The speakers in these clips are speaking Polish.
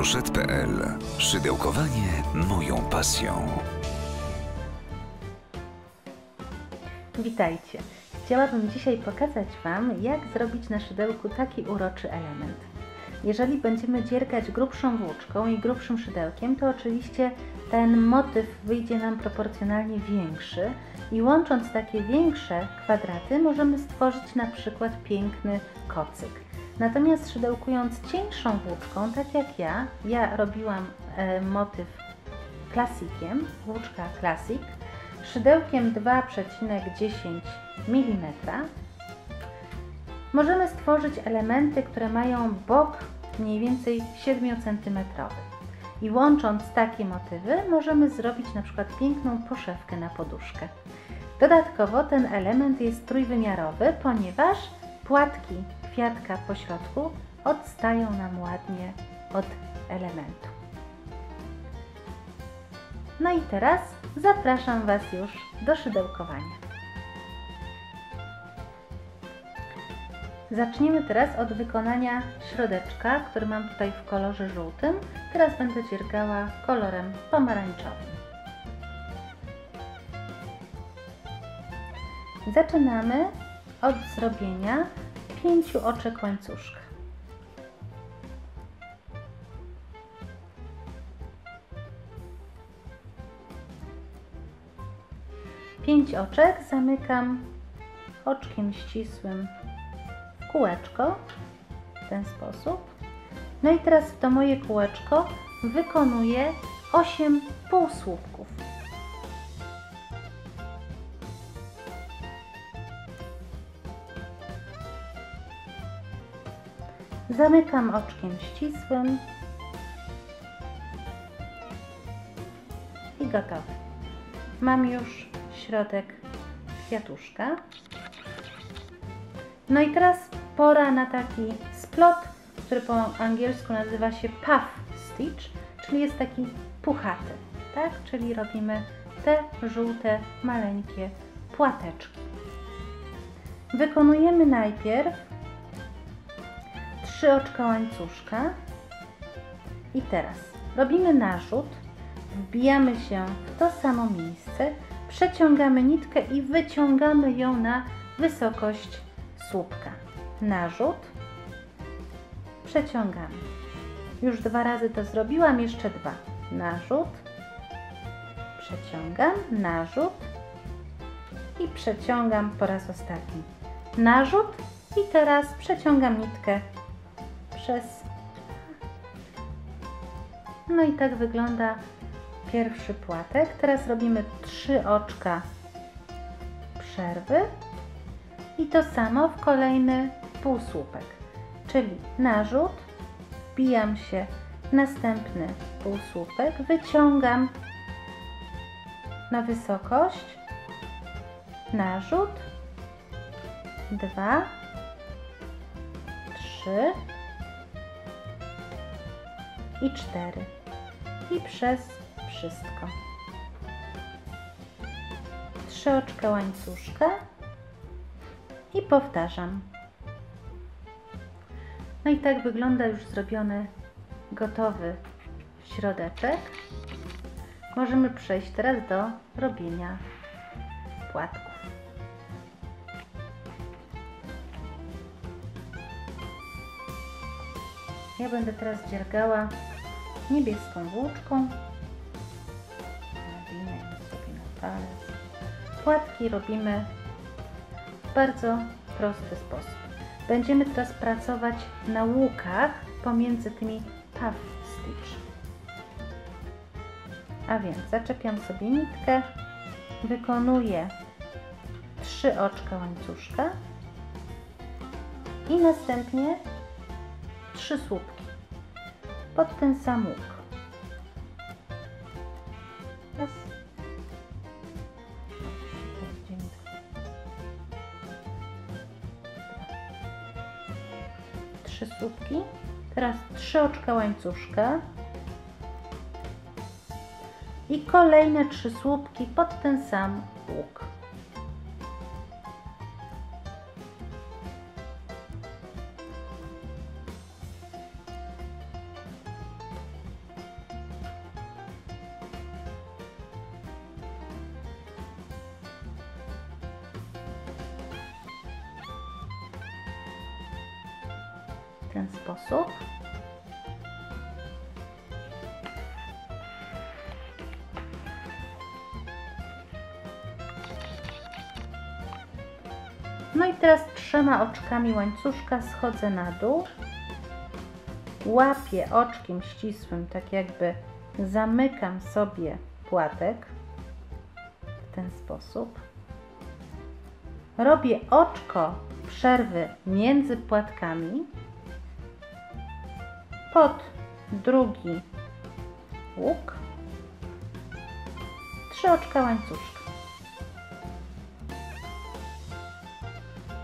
Roszet.pl. Szydełkowanie moją pasją. Witajcie. Chciałabym dzisiaj pokazać Wam, jak zrobić na szydełku taki uroczy element. Jeżeli będziemy dziergać grubszą włóczką i grubszym szydełkiem, to oczywiście ten motyw wyjdzie nam proporcjonalnie większy i łącząc takie większe kwadraty możemy stworzyć na przykład piękny kocyk. Natomiast szydełkując cieńszą włóczką, tak jak ja, ja robiłam e, motyw klasikiem, włóczka klasik, szydełkiem 2,10 mm możemy stworzyć elementy, które mają bok mniej więcej 7 cm. I łącząc takie motywy możemy zrobić na przykład piękną poszewkę na poduszkę. Dodatkowo ten element jest trójwymiarowy, ponieważ płatki kwiatka po środku odstają nam ładnie od elementu. No i teraz zapraszam Was już do szydełkowania. Zaczniemy teraz od wykonania środeczka, który mam tutaj w kolorze żółtym. Teraz będę dziergała kolorem pomarańczowym. Zaczynamy od zrobienia pięciu oczek łańcuszka. Pięć oczek zamykam oczkiem ścisłym w kółeczko w ten sposób. No i teraz w to moje kółeczko wykonuję 8 półsłupków. Zamykam oczkiem ścisłym i gotowe. Mam już środek kwiatuszka. No i teraz pora na taki splot, który po angielsku nazywa się puff stitch, czyli jest taki puchaty, tak? Czyli robimy te żółte, maleńkie płateczki. Wykonujemy najpierw trzy oczka łańcuszka i teraz robimy narzut, wbijamy się w to samo miejsce, przeciągamy nitkę i wyciągamy ją na wysokość słupka. Narzut, przeciągamy. Już dwa razy to zrobiłam, jeszcze dwa. Narzut, przeciągam, narzut i przeciągam po raz ostatni. Narzut i teraz przeciągam nitkę przez. No i tak wygląda pierwszy płatek. Teraz robimy trzy oczka przerwy. I to samo w kolejny półsłupek, czyli narzut, wbijam się w następny półsłupek, wyciągam na wysokość, narzut, dwa, trzy, i 4 i przez wszystko. Trzy oczka łańcuszka i powtarzam. No i tak wygląda już zrobiony, gotowy środeczek. Możemy przejść teraz do robienia płatków. Ja będę teraz dziergała niebieską włóczką. Nawinę sobie na palec. Płatki robimy w bardzo prosty sposób. Będziemy teraz pracować na łukach pomiędzy tymi puff stitch. A więc zaczepiam sobie nitkę, wykonuję trzy oczka łańcuszka i następnie trzy słupki pod ten sam łuk. Trzy słupki. Teraz trzy oczka łańcuszka. I kolejne trzy słupki pod ten sam łuk. W ten sposób. No i teraz trzema oczkami łańcuszka schodzę na dół. Łapię oczkiem ścisłym, tak jakby zamykam sobie płatek w ten sposób. Robię oczko przerwy między płatkami pod drugi łuk. Trzy oczka łańcuszka.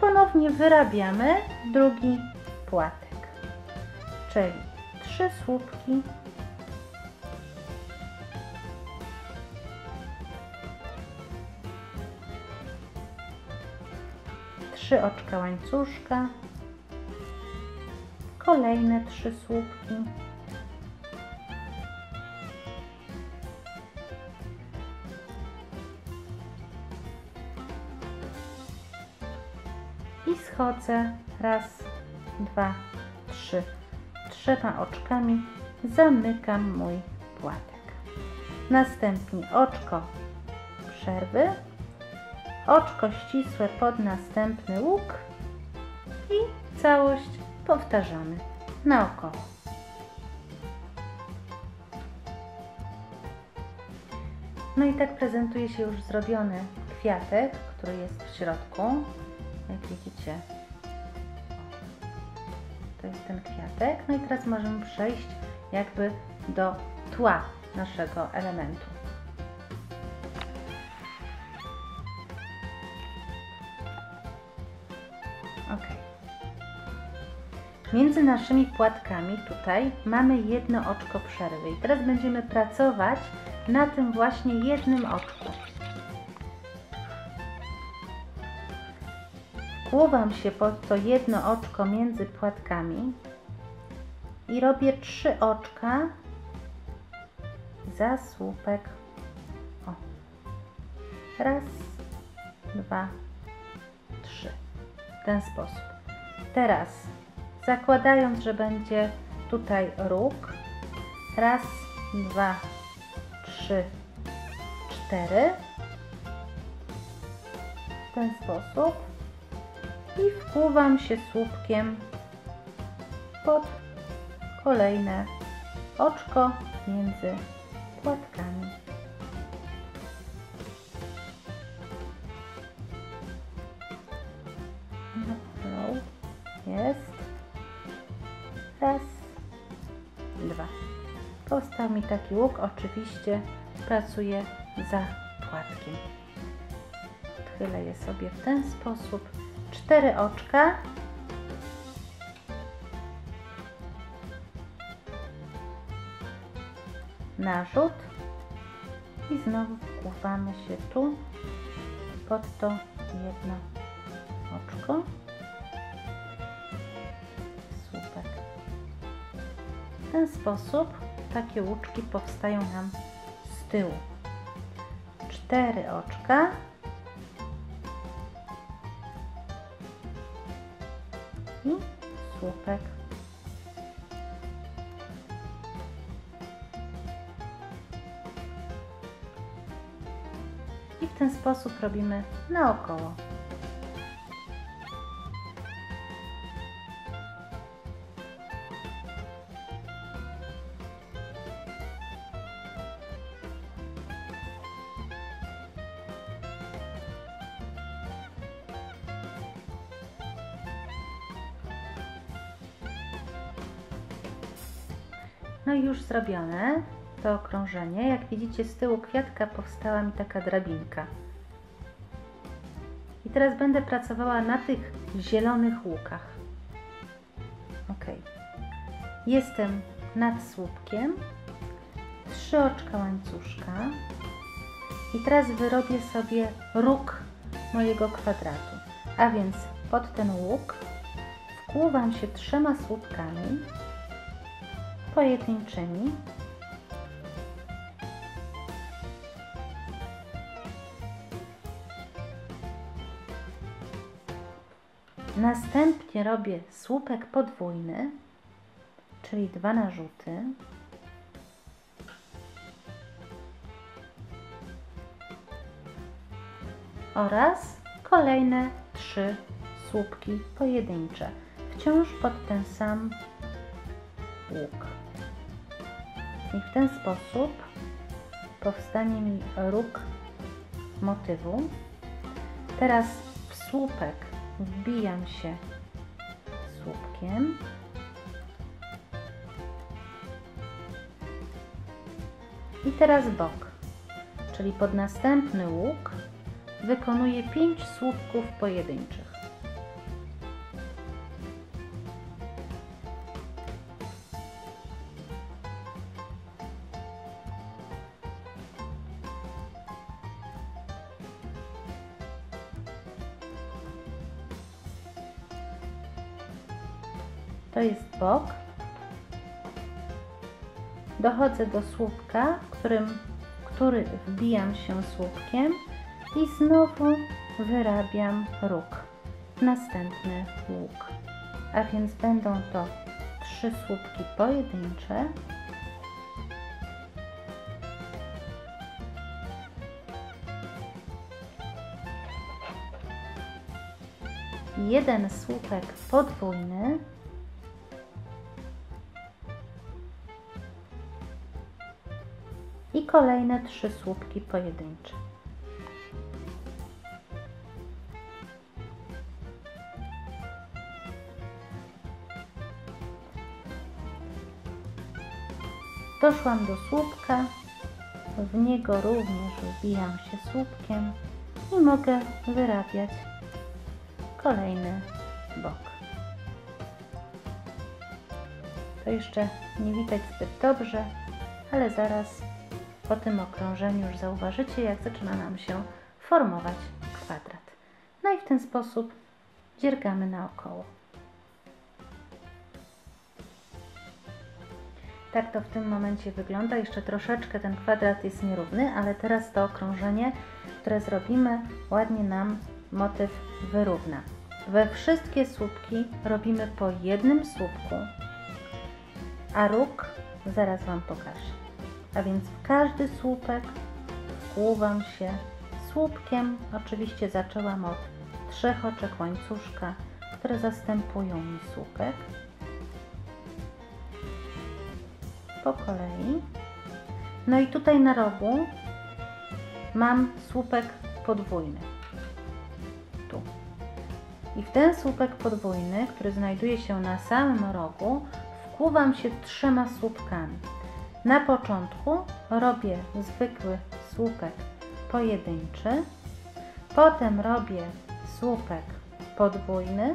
Ponownie wyrabiamy drugi płatek, czyli trzy słupki trzy oczka łańcuszka, kolejne trzy słupki, i schodzę raz, dwa, trzy. Trzema oczkami zamykam mój płatek. Następnie oczko przerwy oczko ścisłe pod następny łuk i całość powtarzamy naokoło. No i tak prezentuje się już zrobiony kwiatek, który jest w środku. Jak widzicie, to jest ten kwiatek. No i teraz możemy przejść jakby do tła naszego elementu. Między naszymi płatkami tutaj mamy jedno oczko przerwy i teraz będziemy pracować na tym właśnie jednym oczku. Kłuwam się pod to jedno oczko między płatkami i robię trzy oczka za słupek. O. Raz, dwa, trzy ten sposób. Teraz zakładając, że będzie tutaj róg, raz, dwa, trzy, cztery, w ten sposób i wpływam się słupkiem pod kolejne oczko między płatkami. Taki łuk. Oczywiście pracuję za płatkiem. Odchylę je sobie w ten sposób. Cztery oczka. Narzut. I znowu wkłuwamy się tu pod to jedno oczko. W ten sposób takie łuczki powstają nam z tyłu. Cztery oczka. I słupek. I w ten sposób robimy naokoło. No i już zrobione to okrążenie. Jak widzicie z tyłu kwiatka powstała mi taka drabinka. I teraz będę pracowała na tych zielonych łukach. Ok. Jestem nad słupkiem. Trzy oczka łańcuszka. I teraz wyrobię sobie róg mojego kwadratu. A więc pod ten łuk wkłuwam się trzema słupkami pojedynczymi. Następnie robię słupek podwójny, czyli dwa narzuty. Oraz kolejne trzy słupki pojedyncze, wciąż pod ten sam łuk. I w ten sposób powstanie mi róg motywu. Teraz w słupek wbijam się słupkiem. I teraz bok, czyli pod następny łuk wykonuję 5 słupków pojedynczych. To jest bok. Dochodzę do słupka, w którym, który wbijam się słupkiem i znowu wyrabiam róg. Następny łuk. A więc będą to trzy słupki pojedyncze. Jeden słupek podwójny. Kolejne trzy słupki pojedyncze. Doszłam do słupka, w niego również wbijam się słupkiem i mogę wyrabiać kolejny bok. To jeszcze nie widać zbyt dobrze, ale zaraz po tym okrążeniu już zauważycie, jak zaczyna nam się formować kwadrat. No i w ten sposób dziergamy naokoło. Tak to w tym momencie wygląda. Jeszcze troszeczkę ten kwadrat jest nierówny, ale teraz to okrążenie, które zrobimy, ładnie nam motyw wyrówna. We wszystkie słupki robimy po jednym słupku, a róg zaraz Wam pokażę. A więc w każdy słupek wkłuwam się słupkiem. Oczywiście zaczęłam od trzech oczek łańcuszka, które zastępują mi słupek. po kolei. No i tutaj na rogu mam słupek podwójny. Tu. I w ten słupek podwójny, który znajduje się na samym rogu, wkłuwam się trzema słupkami. Na początku robię zwykły słupek pojedynczy, potem robię słupek podwójny,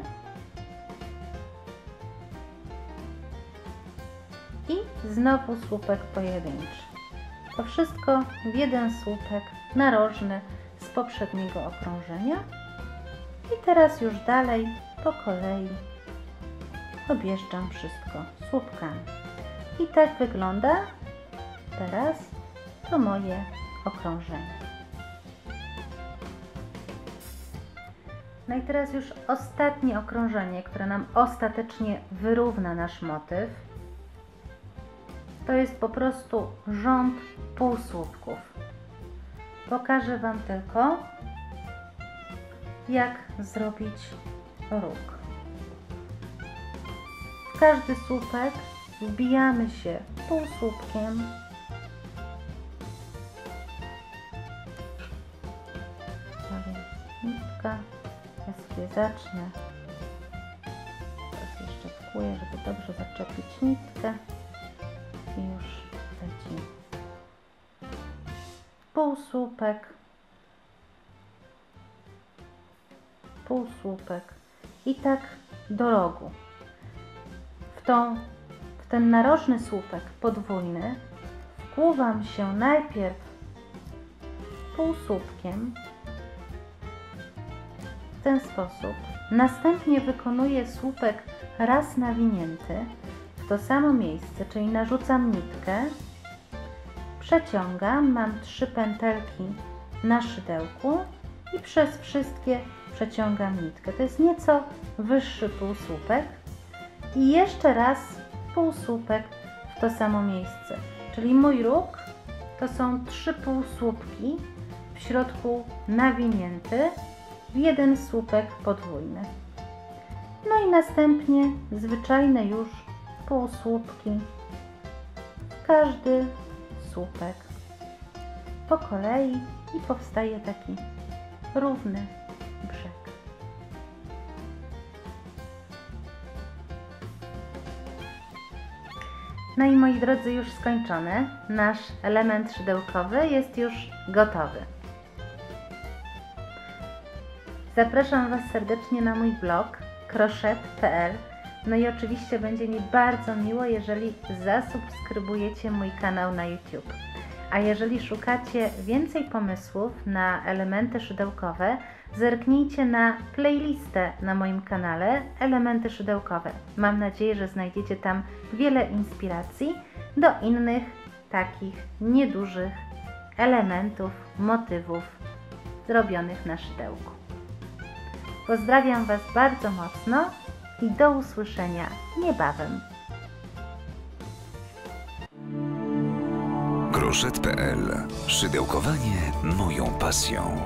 i znowu słupek pojedynczy. To wszystko w jeden słupek narożny z poprzedniego okrążenia. I teraz już dalej po kolei objeżdżam wszystko słupkami. I tak wygląda teraz to moje okrążenie. No i teraz już ostatnie okrążenie, które nam ostatecznie wyrówna nasz motyw to jest po prostu rząd półsłupków. Pokażę Wam tylko, jak zrobić róg. W każdy słupek wbijamy się półsłupkiem zacznę teraz jeszcze wkłuję, żeby dobrze zaczepić nitkę. I już leci półsłupek, półsłupek. I tak do rogu. W, tą, w ten narożny słupek podwójny wkłuwam się najpierw półsłupkiem w ten sposób. Następnie wykonuję słupek raz nawinięty to samo miejsce, czyli narzucam nitkę, przeciągam, mam trzy pętelki na szydełku i przez wszystkie przeciągam nitkę. To jest nieco wyższy półsłupek i jeszcze raz półsłupek w to samo miejsce. Czyli mój róg to są trzy półsłupki w środku nawinięty w jeden słupek podwójny. No i następnie zwyczajne już półsłupki każdy słupek po kolei i powstaje taki równy brzeg. No i moi drodzy, już skończony. Nasz element szydełkowy jest już gotowy. Zapraszam Was serdecznie na mój blog crochet.pl. No i oczywiście będzie mi bardzo miło, jeżeli zasubskrybujecie mój kanał na YouTube. A jeżeli szukacie więcej pomysłów na elementy szydełkowe, zerknijcie na playlistę na moim kanale Elementy szydełkowe. Mam nadzieję, że znajdziecie tam wiele inspiracji do innych takich niedużych elementów, motywów zrobionych na szydełku. Pozdrawiam Was bardzo mocno i do usłyszenia niebawem. Groszet.pl Szydełkowanie moją pasją.